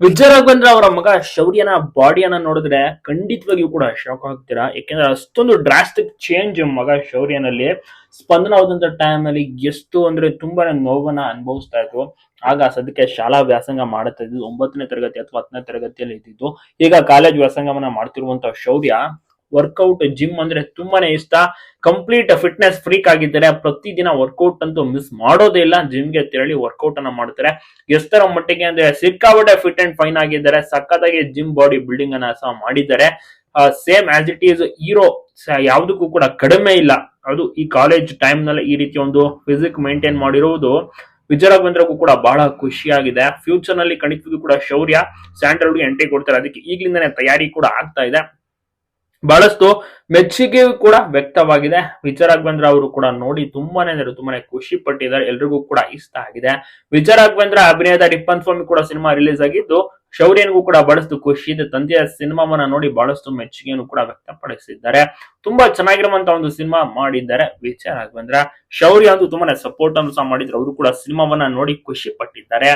ವಿಜಯ ರಾಘವೇಂದ್ರ ಅವರ ಮಗ ಶೌರ್ಯನ ಬಾಡಿಯನ್ನ ನೋಡಿದ್ರೆ ಖಂಡಿತವಾಗಿಯೂ ಕೂಡ ಶಾಕ್ ಆಗ್ತೀರಾ? ಯಾಕೆಂದ್ರೆ ಅಷ್ಟೊಂದು ಡ್ರಾಸ್ಟಿಕ್ ಚೇಂಜ್ ಮಗ ಶೌರ್ಯನಲ್ಲಿ. ಸ್ಪಂದನ ಹೋದಂತ ಟೈಮ್ ಅಲ್ಲಿ ಎಷ್ಟು ಅಂದ್ರೆ ತುಂಬಾನೇ ನೋವನ್ನ ಅನುಭವಿಸ್ತಾ ಇದ್ರು. ಆಗ ಸದ್ಯಕ್ಕೆ ಶಾಲಾ ವ್ಯಾಸಂಗ ಮಾಡುತ್ತಾ ಇದ್ದು ಒಂಬತ್ತನೇ ತರಗತಿ ಅಥವಾ ಹತ್ತನೇ ತರಗತಿಯಲ್ಲಿ ಇದ್ದಿದ್ದು. ಈಗ ಕಾಲೇಜ್ ವ್ಯಾಸಂಗವನ್ನ ಮಾಡ್ತಿರುವಂತಹ ಶೌರ್ಯ ವರ್ಕೌಟ್ ಜಿಮ್ ಅಂದ್ರೆ ತುಂಬಾನೇ ಇಷ್ಟ. ಕಂಪ್ಲೀಟ್ ಫಿಟ್ನೆಸ್ ಫ್ರೀಕ್ ಆಗಿದ್ದಾರೆ. ಪ್ರತಿದಿನ ವರ್ಕೌಟ್ ಅಂತೂ ಮಿಸ್ ಮಾಡೋದೇ ಇಲ್ಲ. ಜಿಮ್ಗೆ ತೆರಳಿ ವರ್ಕೌಟ್ ಅನ್ನ ಮಾಡ್ತಾರೆ. ಎಷ್ಟರ ಮಟ್ಟಿಗೆ ಅಂದ್ರೆ ಸಿಕ್ಕಾಪಟ್ಟೆ ಫಿಟ್ ಅಂಡ್ ಫೈನ್ ಆಗಿದ್ದಾರೆ. ಸಖತ್ತಾಗಿ ಜಿಮ್ ಬಾಡಿ ಬಿಲ್ಡಿಂಗ್ ಅನ್ನ ಸಹ ಮಾಡಿದ್ದಾರೆ. Same as it is hero ಯಾವುದಕ್ಕೂ ಕೂಡ ಕಡಿಮೆ ಇಲ್ಲ. ಅದು ಈ ಕಾಲೇಜ್ ಟೈಮ್ನಲ್ಲಿ ಈ ರೀತಿ ಒಂದು ಫಿಸಿಕ್ ಮೇಂಟೈನ್ ಮಾಡಿರುವುದು ವಿಜಯ ರಾಘವೇಂದ್ರಗೂ ಕೂಡ ಬಹಳ ಖುಷಿಯಾಗಿದೆ. ಫ್ಯೂಚರ್ನಲ್ಲಿ ಕಣಿತದ್ದು ಕೂಡ ಶೌರ್ಯ ಸ್ಯಾಂಡಲ್ವುಡ್ ಎಂಟ್ರಿ ಕೊಡ್ತಾರೆ. ಅದಕ್ಕೆ ಈಗಲಿಂದನೇ ತಯಾರಿ ಕೂಡ ಆಗ್ತಾ ಇದೆ. ಬಹಳಷ್ಟು ಮೆಚ್ಚುಗೆ ಕೂಡ ವ್ಯಕ್ತವಾಗಿದೆ. ವಿಜಯ ರಾಘವೇಂದ್ರ ಅವರು ಕೂಡ ನೋಡಿ ತುಂಬಾನೇ ಅಂದ್ರೆ ತುಂಬಾನೇ ಖುಷಿ ಪಟ್ಟಿದ್ದಾರೆ. ಎಲ್ರಿಗೂ ಕೂಡ ಇಷ್ಟ ಆಗಿದೆ. ವಿಜಯ ರಾಘವೇಂದ್ರ ಅಭಿನಯದ ರಿಪ್ಪನ್ ಸ್ವಾಮಿ ಕೂಡ ಸಿನಿಮಾ ರಿಲೀಸ್ ಆಗಿದ್ದು, ಶೌರ್ಯನಿಗೂ ಕೂಡ ಬಹಳಷ್ಟು ಖುಷಿ ಇದೆ. ತಂದೆಯ ಸಿನಿಮಾವನ್ನ ನೋಡಿ ಬಹಳಷ್ಟು ಮೆಚ್ಚುಗೆಯನ್ನು ಕೂಡ ವ್ಯಕ್ತಪಡಿಸಿದ್ದಾರೆ. ತುಂಬಾ ಚೆನ್ನಾಗಿರುವಂತಹ ಒಂದು ಸಿನಿಮಾ ಮಾಡಿದ್ದಾರೆ ವಿಚಾರ ರಾಘವೇಂದ್ರ ಶೌರ್ಯ ಅಂತೂ ತುಂಬಾನೇ ಸಪೋರ್ಟ್ ಅನ್ನು ಸಹ ಮಾಡಿದ್ರು. ಅವರು ಕೂಡ ಸಿನಿಮಾವನ್ನ ನೋಡಿ ಖುಷಿ ಪಟ್ಟಿದ್ದಾರೆ.